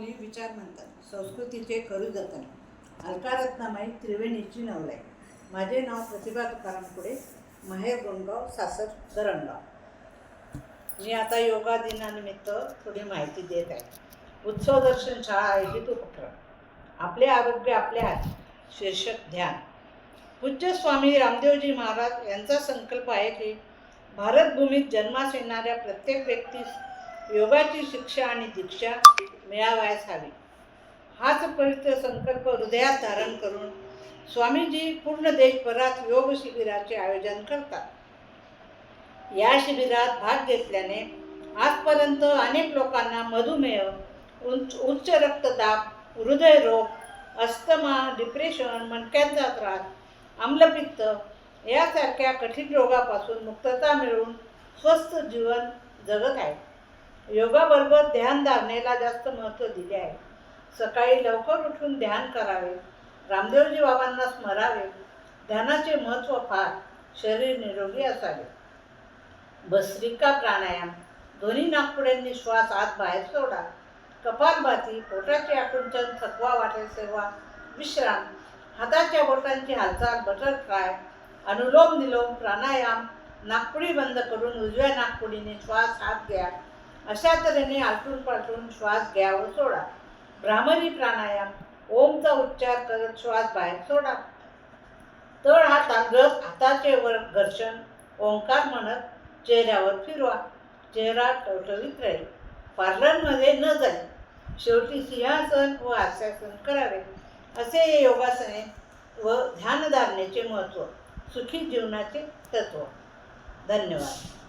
माऊली विचार म्हणतात संस्कृतीचे करू जतन. अलकारत्नामाई त्रिवेणीची नवलाई. माझे नाव प्रतिभा तुकाराम पुढे माहेर गोंडगाव सासर करंगाव मी आता योगा दिनानिमित्त थोडी माहिती देत आहे. उत्सव दर्शन शाळा आयोजित उपक्रम. आपले आरोग्य आपल्या हाती. शीर्षक ध्यान. पूज्य स्वामी रामदेवजी महाराज यांचा संकल्प आहे की भारतभूमीत जन्मास येणाऱ्या प्रत्येक व्यक्तीस योगाची शिक्षा आणि दीक्षा मिळावयास हवी. हाच पवित्र संकल्प हृदयात धारण करून स्वामीजी पूर्ण देशभरात योग शिबिराचे आयोजन करतात. या शिबिरात भाग घेतल्याने आजपर्यंत अनेक लोकांना मधुमेह उंच उच्च रक्तदाब हृदयरोग अस्थमा डिप्रेशन मणक्यांचा त्रास आम्लपित्त यासारख्या कठीण रोगापासून मुक्तता मिळवून स्वस्थ जीवन जगत आहे. योगाबरोबर ध्यानधारणेला जास्त महत्त्व दिले आहे. सकाळी लवकर उठून ध्यान करावे रामदेवजी बाबांना स्मरावे ध्यानाचे महत्त्व फार शरीर निरोगी असावे. भस्रिका प्राणायाम दोन्ही नागपुड्यांनी श्वास आत बाहेर सोडा. कपालभाती पोटाचे आकुंचन थकवा वाटेल सेवा विश्राम. हाताच्या बोटांची हालचाल बटरफ्लाय अनुलोम निलोम प्राणायाम नागपुडी बंद करून उजव्या नागपुडीने श्वास आत घ्या. अशा तऱ्हेने आलटून पालटून श्वास घ्या व सोडा. भ्रामरी प्राणायाम ओमचा उच्चार करत श्वास बाहेर सोडा. तळ हात अंगत हाताचे वर घर्षण ओंकार म्हणत चेहऱ्यावर फिरवा. चेहरा टवटवीत राहील पार्लरमध्ये न जाईल शेवटी सिंहासन व आस्यासन करावे. असे हे योगासने व ध्यानधारणेचे महत्त्व सुखी जीवनाचे तत्व. धन्यवाद.